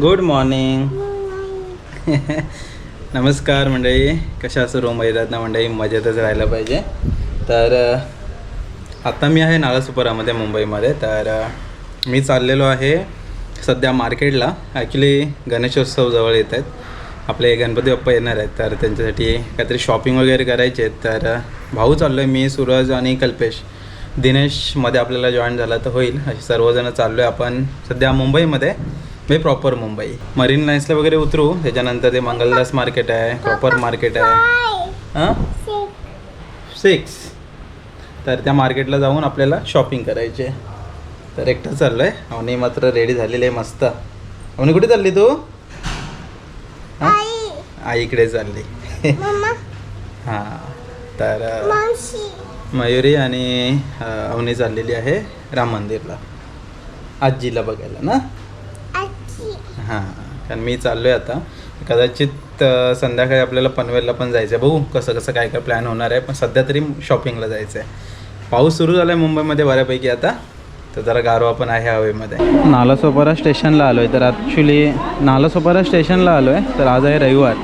Good morning नमस्कार मंडळी. कशा असं सर्व? ना मंडळी? मजेतच राहायला पाहिजे. तर आत्ता मी आहे नालासुपरामध्ये मुंबईमध्ये. तर मी चाललेलो आहे सध्या मार्केटला. ॲक्च्युली गणेशोत्सव जवळ येत आहेत. आपले गणपती बाप्पा येणार आहेत. तर त्यांच्यासाठी काहीतरी शॉपिंग वगैरे करायचे आहेत तर भाऊ चाललो आहे मी सूरज आणि कल्पेश. दिनेशमध्ये आपल्याला जॉईन झाला तर होईल. असे सर्वजण चाललो आहे आपण सध्या मुंबईमध्ये. म्हणजे प्रॉपर मुंबई. मरीन लाईन्सला वगैरे उतरू. त्याच्यानंतर ते मंगलदास मार्केट आहे. प्रॉपर मार्केट आहे. हां? सिक्स तर त्या मार्केटला जाऊन आपल्याला शॉपिंग करायची. तर एकटं चाललो आहे अवनी मात्र रेडी झालेली आहे मस्त. अवनी कुठे चालली तू? हां? आईकडे चालली. हां. तर मयुरी आणि अवनी चाललेली आहे राम मंदिरला. आजीला बघायला ना? हां कारण मी चाललो आहे आता. कदाचित संध्याकाळी आपल्याला पनवेलला पण जायचं आहे बघू कसं कसं काय काय प्लॅन होणार आहे. पण सध्या तरी शॉपिंगला जायचं आहे पाऊस सुरू झाला आहे मुंबईमध्ये बऱ्यापैकी आता. तर जरा गारवा पण आहे हवेमध्ये नालासोपारा स्टेशनला आलो आहे तर ॲक्च्युली नालासोपारा स्टेशनला आलो आहे तर आज आहे रविवार.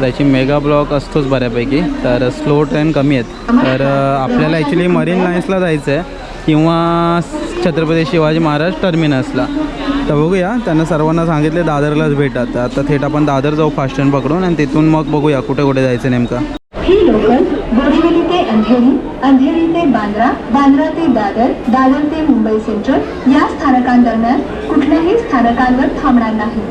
त्याची मेगा ब्लॉक असतोच बऱ्यापैकी. तर स्लो ट्रेन कमी आहेत. तर आपल्याला ॲक्च्युली मरीन लाईन्सला जायचं आहे किंवा छत्रपती शिवाजी महाराज टर्मिनसला. तर बघूया त्यांना सर्वांना सांगितले दादरलाच भेटा. तर आता थेट आपण दादर जाऊ फास्ट ट्रेन पकडून आणि तिथून मग बघूया कुठे कुठे जायचं नेमकं. ही लोकल बोरिवली ते अंधेरी अंधेरी ते बांद्रा बांद्रा ते दादर दादर ते मुंबई सेंट्रल या स्थानकांदरम्यान कुठल्याही स्थानकांवर थांबणार नाही.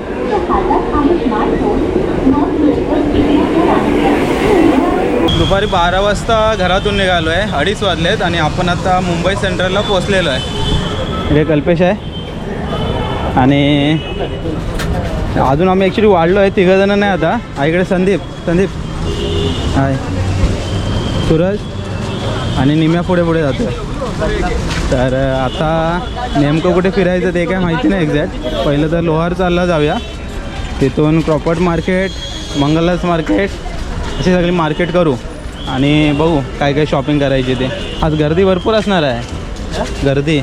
दुपारी बारा वाजता घरातून निघालो आहे. अडीच वाजलेत आणि आपण आता मुंबई सेंट्रलला पोचलेलो आहे. हे कल्पेश आहे. आणि अजून आम्ही ॲक्च्युली वाढलो आहे. तिघंजणं नाही आता. आईकडे संदीप. संदीप. हाय. सूरज आणि निम्या पुढे पुढे जातो तर आता नेमकं कुठे फिरायचं ते काय माहिती नाही एक्झॅक्ट पहिलं तर लोहार चालला जाऊया. तिथून क्रॉपर्ट मार्केट मंगलस मार्केट अशी सगळी मार्केट करू आणि बघू काय काय शॉपिंग करायची ते. आज गर्दी भरपूर असणार आहे. गर्दी.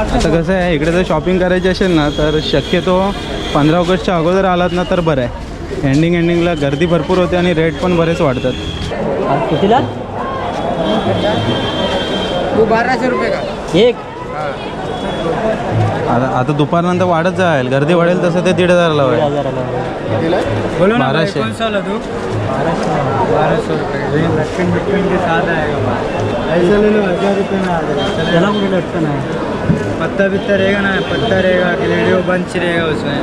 आता कसं आहे इकडे जर शॉपिंग करायची असेल ना तर शक्यतो पंधरा ऑगस्टच्या अगोदर आलात ना तर बरं आहे. एंडिंग एंडिंगला गर्दी भरपूर होते आणि रेट पण बरेच वाढतात. कितीला? वो बारहशे रुपये का? एक? आता आता दुपारनंतर वाढत जाईल. गर्दी वाढेल तसं ते दीड हजारला होईल. कितीला बोलो ना भाई, कौन सा तू? बारह सौ रुपये लटकन बिटकन के साथ आएगा ऐसा ले लो हजार रुपये में आ जाएगा चला मुझे लटकन है पत्ता बित्ता रहेगा ना? पत्ता रहेगा रेडियो बंच रहेगा उसमें?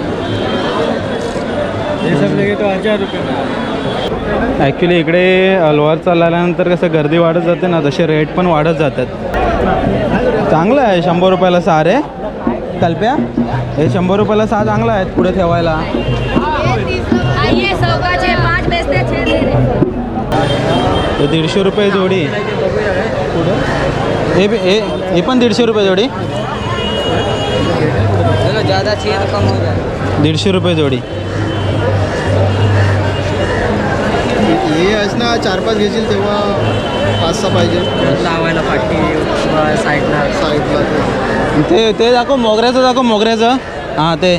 ये सब लेंगे तो हजार रुपये में आ जाएगा ॲक्च्युली इकडे लोहार चालल्यानंतर कसं गर्दी वाढत जाते ना तसे रेट पण वाढत जातात. चांगलं आहे शंभर रुपयाला सहा रे कल्प्या हे शंभर रुपयाला सहा चांगलं आहेत पुढे ठेवायला. हैं, दीडशे रुपये जोडी. हे हे पण दीडशे रुपये जोडी. हो दीडशे रुपये जोडी. हे आहेस ना चार पाच घेशील तेव्हा पाच सहा पाहिजे. लावायला पाठी साईडला. साईडला ते. ते ते दाखव मोगऱ्याचं दाखव मोगऱ्याचं. हां ते.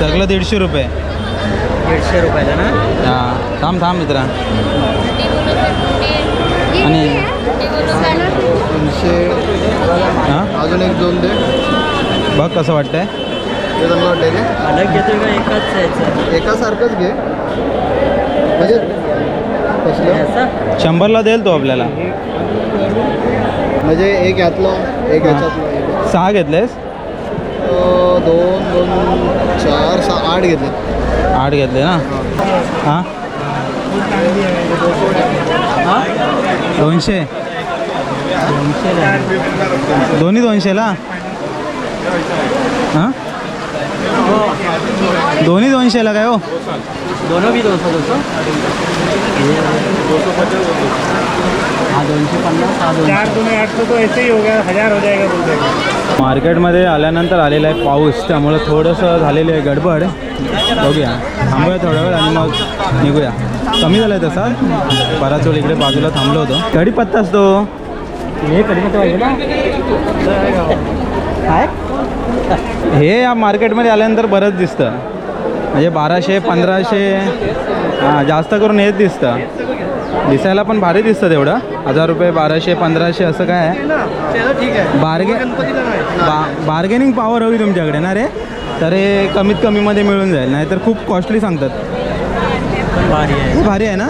सगळं दीडशे रुपये. दीडशे रुपयाला ना? हां थांब थांब मित्रा. आणि तीनशे. हां? अजून एक दोन दे. बघ कसं वाटतंय. ते? चांगलं वाटतंय का का एकाच एकासारखंच घे. म्हणजे कसलं? शंभरला देईल तो आपल्याला. म्हणजे एक यातलं एक याच्यातलं. एक. सहा घेतलेस? दोन दोन चार सहा आठ घेतले. आठ घेतले ना? हां. दोनशे. दोन्ही दोनशेला? हां? दोन्ही दोनशेला काय हो? दोनों भी दो सौ दो सौ हाँ दोनशे पन्नास हा दोनशे. चार दूनी आठ सौ तो ऐसे ही हो गया हजार हो जाएगा बोल देंगे मार्केटमध्ये आल्यानंतर आलेला आहे पाऊस त्यामुळं थोडंसं झालेली आहे गडबड. बघूया. थांबूया थोडा वेळ आणि मग निघूया. कमी झालं आहे तसा. बराच वेळ इकडे बाजूला थांबलो होतो. कढीपत्ता असतो हे कधी पाहिजे ना? काय? हे या मार्केटमध्ये आल्यानंतर बरंच दिसतं. म्हणजे बाराशे पंधराशे हां जास्त करून हेच दिसतं. दिसायला पण भारी दिसतं तेवढं. हजार रुपये बाराशे पंधराशे असं काय आहे. चलो ठीक आहे बार्गे बा बार्गेनिंग पॉवर हवी तुमच्याकडे ना रे? तर हे कमीत कमीमध्ये मिळून जाईल. नाहीतर खूप कॉस्टली सांगतात. भारी आहे. हे भारी आहे ना?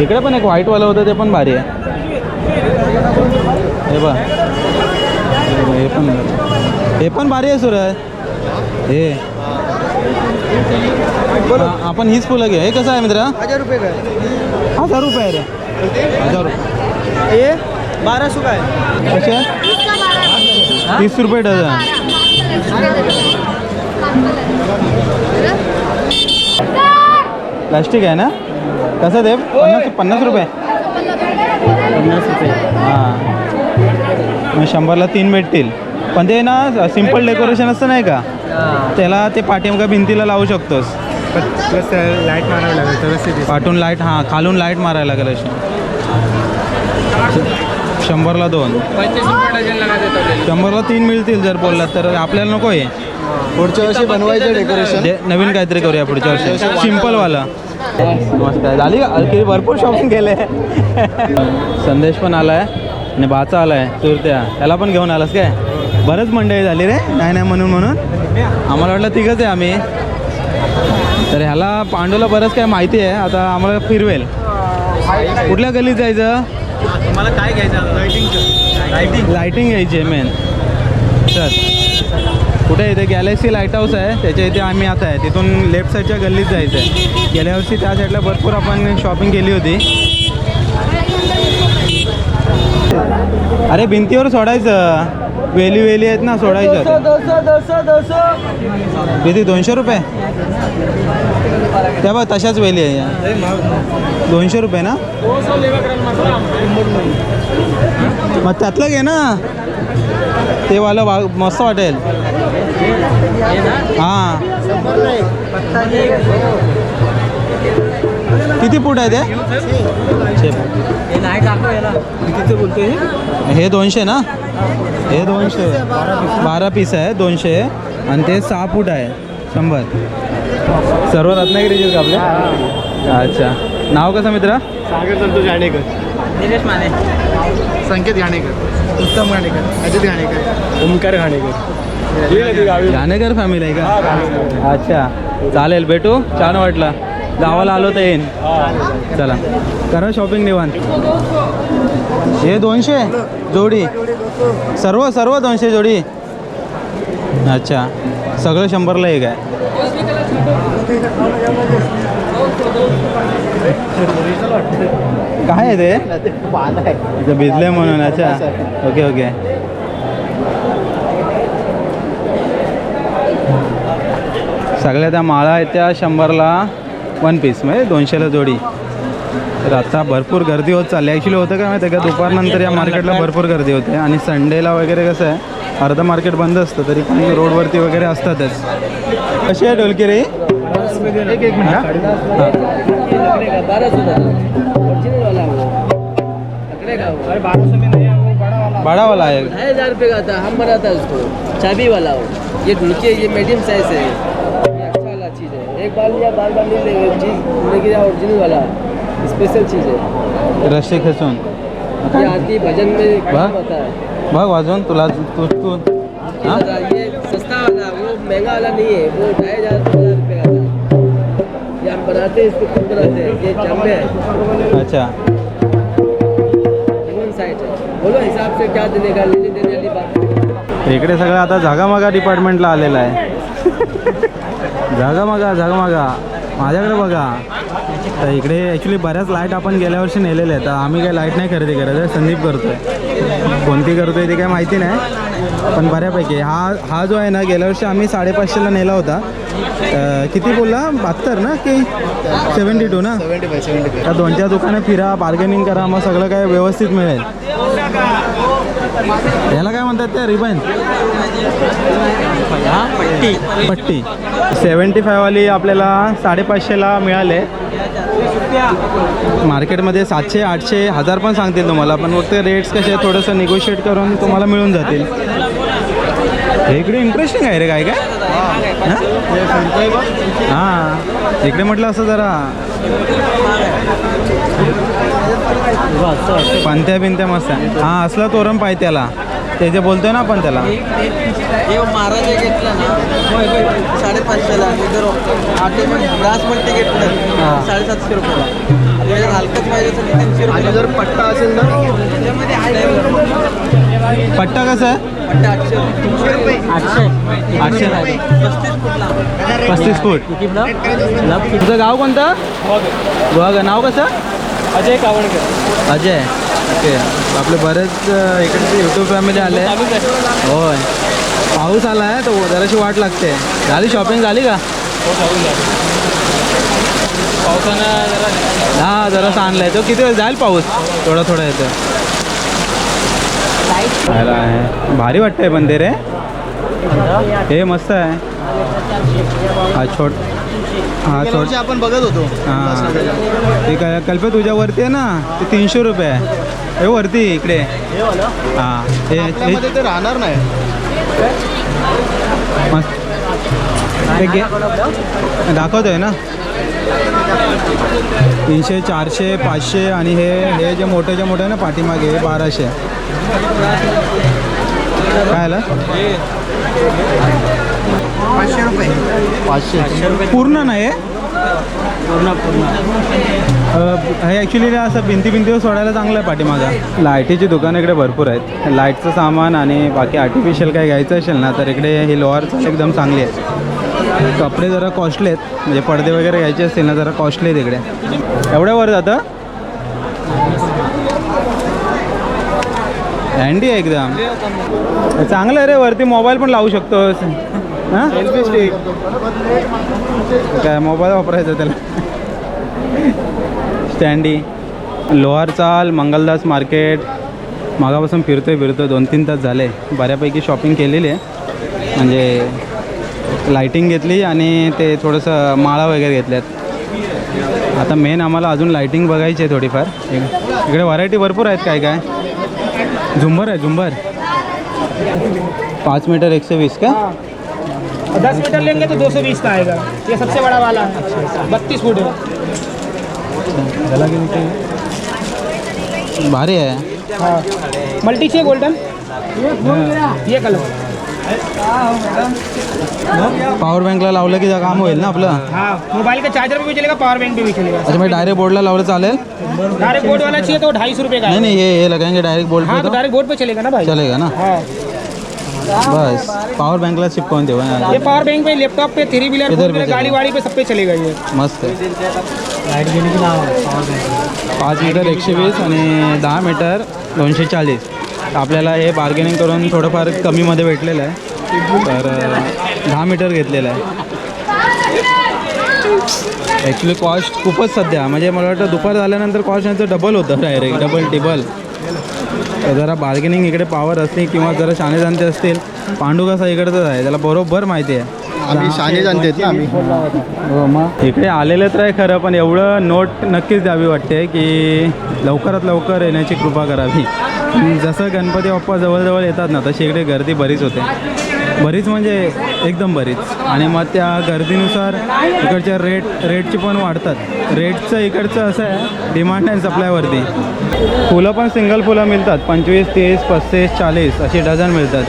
इकडे पण एक व्हाईटवालं होतं ते पण भारी आहे. हे बघ. हे पण भारी आहे सुरज. हे. हा, आपण हीच फुलं घे हे कसं आहे मित्र? हजार रुपये काय? हजार रुपये आहे रे. हजार रुपये. हे? बाराशे काय? कसे? तीस रुपये डझन. प्लास्टिक आहे ना? कसं ते पन्नास पन्नास रुपये. पन्नास रुपये. हां. मग शंभरला तीन भेटतील. पण ते ना सिंपल डेकोरेशन असतं नाही का? त्याला ते पाठीमागा भिंतीला लावू शकतोस. प्लस लाइट मारावं लागेल पाठून लाइट हां खालून लाइट मारायला लागेल अशी. शंभरला दोन. शंभरला तीन मिळतील जर बोललात तर. आपल्याला नको आहे पुढच्या वर्षी बनवायचं डेकोरेशन नवीन काहीतरी करूया पुढच्या वर्षी. सिम्पलवाला मस्त आहे. झाली भरपूर शॉपिंग केले. संदेश पण आलाय आणि बाचा आलाय. सुरत्या त्याला पण घेऊन आलास काय? बरंच मंडळी झाली रे. नाही नाही म्हणून म्हणून. आम्हाला वाटलं तिघंच आहे आम्ही. तर ह्याला पांडूला बरंच काय माहिती आहे. आता आम्हाला फिरवेल. कुठल्या गल्लीत जायचं? मला काय घ्यायचं लाईटिंग लाईटिंग घ्यायची आहे मेन चल. कुठे इथे गॅलेक्सी लाइट हाऊस आहे. त्याच्या इथे आम्ही आता आहे. तिथून लेफ्ट साईडच्या गल्लीत जायचं आहे. गेल्या वर्षी त्या साईडला भरपूर आपण शॉपिंग केली होती. अरे भिंतीवर सोडायचं. वेली वेली आहेत ना सोडायचं किती दोनशे रुपये? त्या बघ तशाच वेली आहे. या. दोनशे रुपये ना? मग त्यातलं घे ना. ते वालं वा मस्त वाटेल. हां. किती फूट आहे ते. हे नाही टाकतो याला. कितीचं बोलतोय. हे दोनशे ना? हे दोनशे. बारा पीस आहे दोनशे. आणि ते सहा फूट आहे. शंभर. सर्व रत्नागिरीचे का आपले? अच्छा. नाव कसं मित्रा? सागर संतोष घाणेकर निलेश माने. संकेत घाणेकर उत्तम घाणेकर अजित घाणेकर ओमकार घाणेकर घाणेकर फॅमिली आहे का? अच्छा. चालेल भेटू. छान वाटलं. गावाला आलो तर येईन. चला. करा शॉपिंग निवान हे दोनशे? जोडी. सर्व सर्व दोनशे जोडी? अच्छा. सगळं शंभरला एक आहे. काय आहे ते? भिजले म्हणून अच्छा. Okay okay. सगळ्या त्या माळा आहेत त्या शंभरला. वन पीस म्हणजे दोनशेला जोडी. तर आता भरपूर गर्दी होत चालली. ॲक्च्युली होतं काय माहिती आहे का? दुपारनंतर या मार्केटला भरपूर गर्दी होते. आणि संडेला वगैरे कसं आहे अर्धं मार्केट बंद असतं तरी पण रोडवरती वगैरे असतातच. कशी आहे ढोलकी रे? एक एक मिनिट हां. बडावाला आहे. ढाई हज़ार रुपये का हम बनाता उसको चाबी वाला हो ये ढुलकी ये मीडियम साइज है चीज़ है एक बार लिया बार बार ले लेंगे चीज़ ओरिजिनल वाला स्पेशल चीज़ है रस्सी खेचून. ये आरती भजन में वाह। होता है बघ वाजून तुला तू तू? ये सस्ता वाला वो महंगा वाला नहीं है वो ढाई हज़ार रुपये का आता ये हम बनाते हैं इसको कम बनाते हैं. ये जम्बे है. अच्छा। बोलो हिसाब से क्या देने का लेने देने वाली बात। इकडे सगळं आता झागामागा डिपार्टमेंटला आलेलं आहे. झागामागा झागामागा माझ्याकडे बघा. तर इकडे ॲक्च्युली बऱ्याच लाइट आपण गेल्या वर्षी नेलेल्या आहेत. तर आम्ही काही लाइट नाही खरेदी करत आहे. संदीप करतोय. कोणती करतोय ते काही माहिती नाही. पण बऱ्यापैकी हा हा जो आहे ना गेल्या वर्षी आम्ही साडेपाचशेला नेला होता. किती बोलला? बहात्तर ना की सेवन्टी टू ना? दोन चार दुकानं फिरा बार्गेनिंग करा मग सगळं काय व्यवस्थित मिळेल. याला काय म्हणतात त्या रिबन पट्टी. पट्टी. सेवन्टी फायवाली आपल्याला साडेपाचशेला मिळाले. मार्केटमध्ये सातशे आठशे हजार पण सांगतील तुम्हाला पण फक्त रेट्स कसे थोडंसं निगोशिएट करून तुम्हाला मिळून जातील. हे इकडे इंटरेस्टिंग आहे रे काय काय? हां. इकडे म्हटलं असं जरा. पंत्या बिंत्या मस्त आहे. हां असला तोरण पाहिजे त्याला. ते जे बोलतोय ना आपण त्याला. महाराज घेतलं ना. साडेपाचशेला घेतलं. साडेसातशे रुपयाला. हलकंच पाहिजे जर पट्टा असेल ना? पट्टा कसा आहे? पट्टा आठशे. रुपये. आठशे. आठशे. पस्तीस फुटला पस्तीस फूट. तुझं गाव कोणतं? बघ नाव कसं? अजय कावणकर अजय. ओके. आपले बरेच इकडचे यूट्यूब फॅमिली आले. होय. पाऊस आला आहे तर जराशी वाट लागते. झाली शॉपिंग झाली का? पावसानं जरा हा जरासं आणलाय तो किती वेळ जाईल पाऊस? थोडा थोडा येतो भारी वाटतंय पण ते रे हे मस्त आहे. हा छोट हा छोट आपण बघत होतो. हां. ते काय कल्पे तुझ्यावरती आहे ना? ते तीनशे रुपये आहे. हे वरती इकडे. हां हे- हे ते राहणार नाही. मस्त. घे. दाखवतोय ना? तीनशे चारशे पाचशे आणि हे हे जे मोठे जे मोठे आहे ना पाठीमागे हे बाराशे. काय आलं? पाचशे रुपये. पाचशे. पूर्ण नाही पूर्ण पूर्ण. हे ॲक्च्युली असं भिंती भिंतीवर सोडायला चांगलं आहे पाठीमागं. लाईटीची दुकानं इकडे भरपूर आहेत. लाईटचं सामान आणि बाकी आर्टिफिशियल काही घ्यायचं असेल ना तर इकडे ही लोअर एकदम चांगली आहे कपडे जरा कॉस्टली आहेत. म्हणजे पडदे वगैरे घ्यायचे असतील ना जरा कॉस्टली आहेत इकडे. एवढ्यावर जातं? हँडी आहे एकदम. चांगलं आहे रे वरती मोबाईल पण लावू शकतोस. हां? काय मोबाईल वापरायचा त्याला? स्टँडी लोहार चाल मंगलदास मार्केट. मागापासून फिरतोय फिरतोय दोन तीन तास झाले. बऱ्यापैकी शॉपिंग केलेली आहे. म्हणजे लायटिंग घेतली आणि ते थोडंसं माळा वगैरे घेतल्यात. आता मेन आम्हाला अजून लायटिंग बघायची आहे थोडीफार. इकडे व्हरायटी भरपूर आहेत काय काय? झुंबर है झुम्बर पाँच मीटर एक सौ बीस का? दस मीटर लेंगे तो दो सौ बीस का आएगा। ये सबसे बड़ा वाला है। बत्तीस फुट है। भारी है। हाँ। मल्टी चाहिए गोल्डन? ये कलर। पॉवर बँकला लावलं की काम होईल ना आपलं? हाँ मोबाइल के चार्जर पे भी चलेगा पावर बैंक पे भी चलेगा अच्छा मैं डायरेक्ट बोर्डला लावलं चालेल? डायरेक्ट बोर्ड वाला चाहिए तो ढाई सौ रुपये का? नहीं नहीं ये ये लगाएंगे डायरेक्ट बोर्ड हाँ पे तो तो। डायरेक्ट बोर्ड पे चलेगा ना भाई? चलेगा ना? हाँ। बस पॉवर बँकला चिपकवून देऊ हा. ये पावर बैंक पे लैपटॉप पे थ्री व्हीलर इधर फोर भी व्हीलर गाड़ी चलेगा। वाड़ी पे सब पे चलेगा ये। मस्त आहे पाच मीटर एकशे वीस आणि दहा मीटर दोनशे चाळीस। आपल्याला हे बार्गेनिंग करून थोडंफार कमीमध्ये भेटलेलं आहे. तर दहा मीटर घेतलेलं आहे. ॲक्च्युली कॉस्ट खूपच सध्या म्हणजे मला वाटतं दुपार झाल्यानंतर कॉस्ट यांचं डबल होतं डायरेक्ट डबल टिबल तर जरा बार्गेनिंग इकडे पावर असते किंवा जरा शाणे जाणते असतील पांडू कसा इकडचंच आहे त्याला बरोबर माहिती आहे. आम्ही शाने जाणते ना आम्ही. हो मग. इकडे आलेलं तर आहे खरं पण एवढं नोट नक्कीच द्यावी वाटते की लवकरात लवकर येण्याची कृपा करावी. जसं गणपती बाप्पा जवळजवळ येतात ना तशी इकडे गर्दी बरीच होते. बरीच म्हणजे एकदम बरीच. आणि मग त्या गर्दीनुसार इकडच्या रेट रेटची पण वाढतात. रेटचं इकडचं असं आहे डिमांड अँड सप्लायवरती फुलं पण सिंगल फुलं मिळतात. पंचवीस तीस पस्तीस चाळीस अशी डझन मिळतात.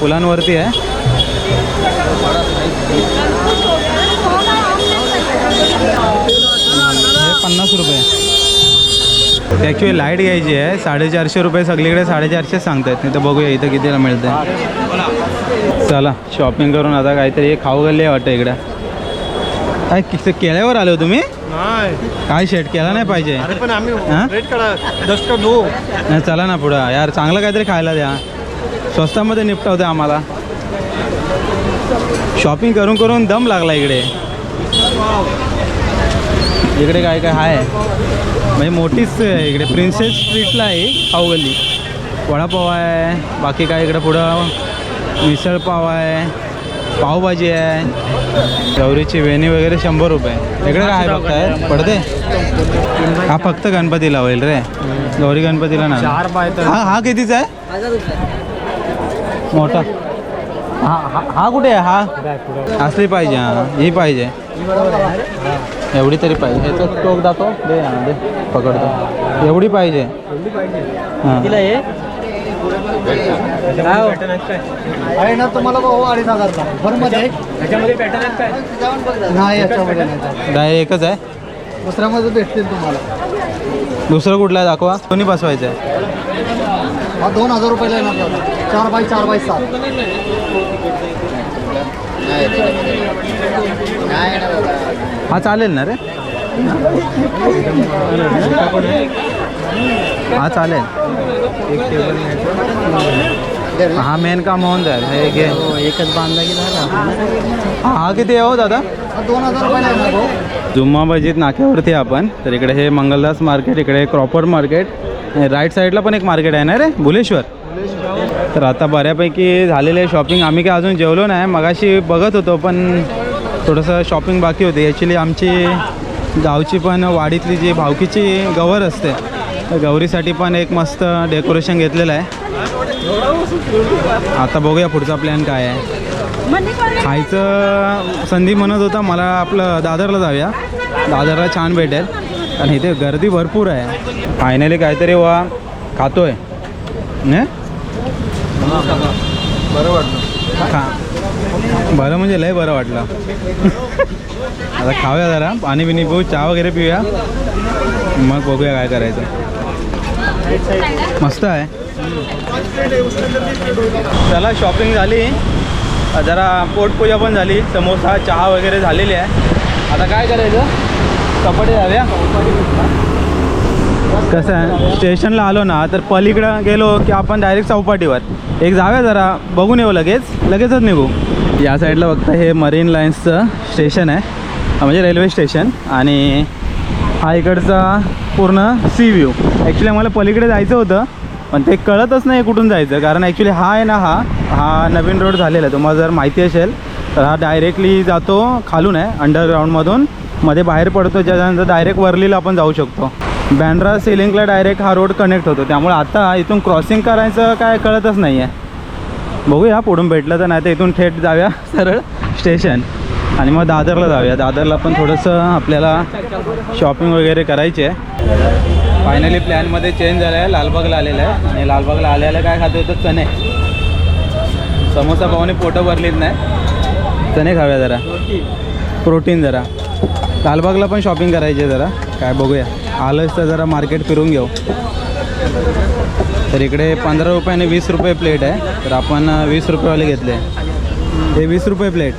फुलांवरती आहे. हे पन्नास रुपये. ॲक्च्युली लाइट घ्यायची आहे. साडेचारशे रुपये सगळीकडे साडेचारशे सांगतायत. नाही तर बघूया इथं कितीला मिळतं चला शॉपिंग करून आता काहीतरी खाऊ आहे वाटतं इकडं. काय किस केळ्यावर आले तुम्ही? नाही. काय शेट केला नाही पाहिजे. अरे पण आम्ही? रेट काढा दस का दो नाही चला ना पुढं. यार चांगलं काहीतरी खायला द्या. स्वस्तामध्ये निपटवते आम्हाला. शॉपिंग करून करून दम लागला इकडे. इकडे काय काय आहे म्हणजे मोठीच आहे इकडे. प्रिन्सेस स्ट्रीटला आहे गल्ली. वडापाव आहे. बाकी काय इकडे पुढं? मिसळ पाव आहे. पावभाजी आहे. गौरीची वेणी वगैरे शंभर रुपये. इकडे काय आहे बघताय? पडदे? हा फक्त गणपतीला होईल रे. गौरी गणपतीला तर. हा हा कितीचा आहे? मोठा. हा हा हा कुठे आहे? हा? असली पाहिजे हा. ही पाहिजे. एवढी तरी पाहिजे. ह्याचा टोक दाखव. दे हा दे. पकडतो एवढी पाहिजे. तिला हे आहे ना तुम्हाला भाऊ अडीच हजारचा त्याच्यामध्ये पॅटर्न काय नाही याच्यामध्ये नाही. एकच आहे. दुसऱ्यामध्ये भेटतील तुम्हाला. दुसरं कुठलं आहे दाखवा. कोणी बसवायचं आहे. हा दोन हजार रुपयाला येणार. चार बाय चार बाय सात. हा चालेल ना रे? हा चालेल. हा मेन काम होऊन जाईल. हे घे एकच बांधला की झाला हा हा किती आहे हो दादा? दोन हजार जुम्मा मस्जिद नाक्यावरती आहे आपण. तर इकडे हे मंगलदास मार्केट इकडे क्रॉपर मार्केट. राईट साईडला पण एक मार्केट आहे ना रे? भुलेश्वर. तर आता बऱ्यापैकी झालेलं आहे शॉपिंग आम्ही काय अजून जेवलो नाही. मगाशी बघत होतो पण थोडंसं शॉपिंग बाकी होती. ॲक्च्युली आमची गावची पण वाडीतली जी भावकीची गवर असते तर गौरीसाठी पण एक मस्त डेकोरेशन घेतलेलं आहे. आता बघूया पुढचा प्लॅन काय आहे. खायचं संधी म्हणत होता मला आपलं दादरला जाऊया. दादरला छान भेटेल. आणि इथे गर्दी भरपूर आहे. फायनली काहीतरी वा खातोय. ने? बरं वाटलं. खा. बरं म्हणजे लय बरं वाटलं. आता खाऊया जरा पाणी बिणी पिऊ चहा वगैरे पिऊया. मग बघूया काय करायचं. मस्त आहे. चला शॉपिंग झाली. जरा पोटपूजा पण झाली समोसा चहा वगैरे झालेली आहे. आता काय करायचं? कपडे जाऊया कसं आहे? स्टेशनला आलो ना तर पलीकडं गेलो की आपण डायरेक्ट चौपाटीवर. एक जाऊया जरा बघून येऊ लगेच. लगेचच निघू. या साईडला बघता हे मरीन लाईन्सचं स्टेशन आहे. म्हणजे रेल्वे स्टेशन आणि हा इकडचा पूर्ण सी व्ह्यू ॲक्च्युली आम्हाला पलीकडे जायचं होतं पण ते कळतच नाही कुठून जायचं. कारण ॲक्च्युली हा आहे ना हा हा नवीन रोड झालेला आहे. तुम्हाला जर माहिती असेल तर हा डायरेक्टली जातो खालून आहे अंडरग्राऊंडमधून मध्ये बाहेर पडतो ज्याच्यानंतर डायरेक्ट वर्लीला आपण जाऊ शकतो. बँड्रा सिलिंगला डायरेक्ट हा रोड कनेक्ट होतो. त्यामुळे आता इथून क्रॉसिंग करायचं काय कळतच नाही आहे बघूया पुढून भेटलं तर नाही तर इथून थेट जाऊया सरळ स्टेशन. आणि मग दादरला जाऊया. दादरला पण थोडंसं आपल्याला शॉपिंग वगैरे करायची आहे. फायनली प्लॅनमध्ये चेंज झाला आहे. लालबागला आलेला आहे. आणि लालबागला आल्याला काय खातो तर चणे. समोसा भावाने पोटं भरलीच नाही. चणे खाऊया जरा. प्रोटीन जरा. लालबागला पण शॉपिंग करायची आहे जरा. काय बघूया. आलंच तर जरा मार्केट फिरून घेऊ. तर इकडे पंधरा रुपयाने वीस रुपये प्लेट आहे. तर आपण वीस रुपयेवाले घेतले. हे वीस रुपये प्लेट.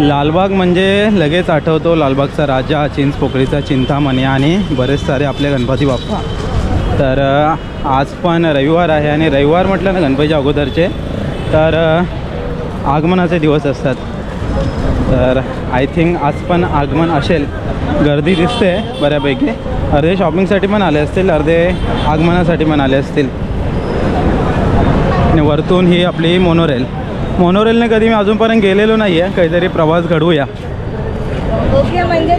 लालबाग म्हणजे लगेच आठवतो लालबागचा राजा चिंच चिंचपोकळीचा चिंतामणी आणि बरेच सारे आपले गणपती बाप्पा. तर आज पण रविवार आहे आणि रविवार म्हटलं ना गणपतीच्या अगोदरचे तर आगमनाचे दिवस असतात. तर आय थिंक आज पण आगमन असेल. गर्दी दिसते बऱ्यापैकी. अर्धे शॉपिंगसाठी पण आले असतील अर्धे आगमनासाठी पण आले असतील. आणि वरतून ही आपली मोनोरेल मोनोरेलने कधी मी अजूनपर्यंत गेलेलो नाही आहे काहीतरी प्रवास घडवूया. म्हणजे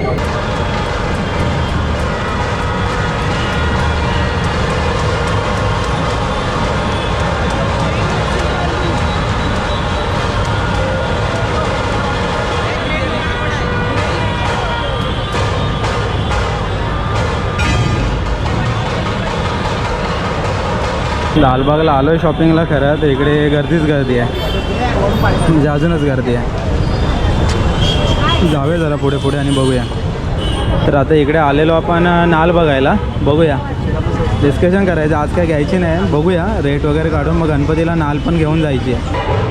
लालबागला आलो आहे शॉपिंगला खरं तर इकडे गर्दीच गर्दी आहे. म्हणजे अजूनच गर्दी आहे. जाऊया जरा पुढे पुढे आणि बघूया. तर आता इकडे आलेलो आपण नाल बघायला. बघूया. डिस्कशन करायचं. आज काय घ्यायची नाही. बघूया. रेट वगैरे काढून मग गणपतीला नाल पण घेऊन जायची आहे.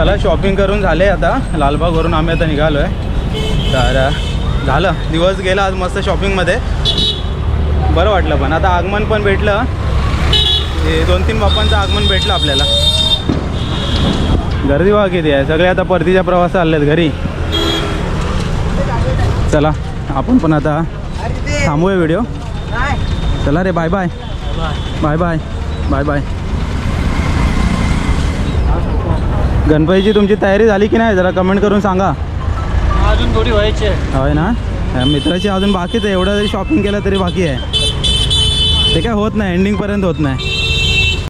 चला शॉपिंग करून झाले आता. लालबागवरून आम्ही आता निघालो आहे तर झालं. दिवस गेला आज मस्त शॉपिंगमध्ये बरं वाटलं पण. आता आगमन पण भेटलं. हे दोन तीन बाप्पांचं आगमन भेटलं आपल्याला. गर्दी बघा किती आहे? सगळे आता परतीच्या प्रवास चाललेत घरी. चला आपण पण आता थांबूया व्हिडिओ चला रे bye bye bye bye bye bye गणपतीची तुमची तयारी झाली की नाही? जरा कमेंट करून सांगा. अजून थोडी व्हायची आहे. होय ना? मित्राची अजून बाकीच आहे. एवढं जरी शॉपिंग केलं तरी बाकी आहे. ते काय होत नाही. एंडिंगपर्यंत होत नाही.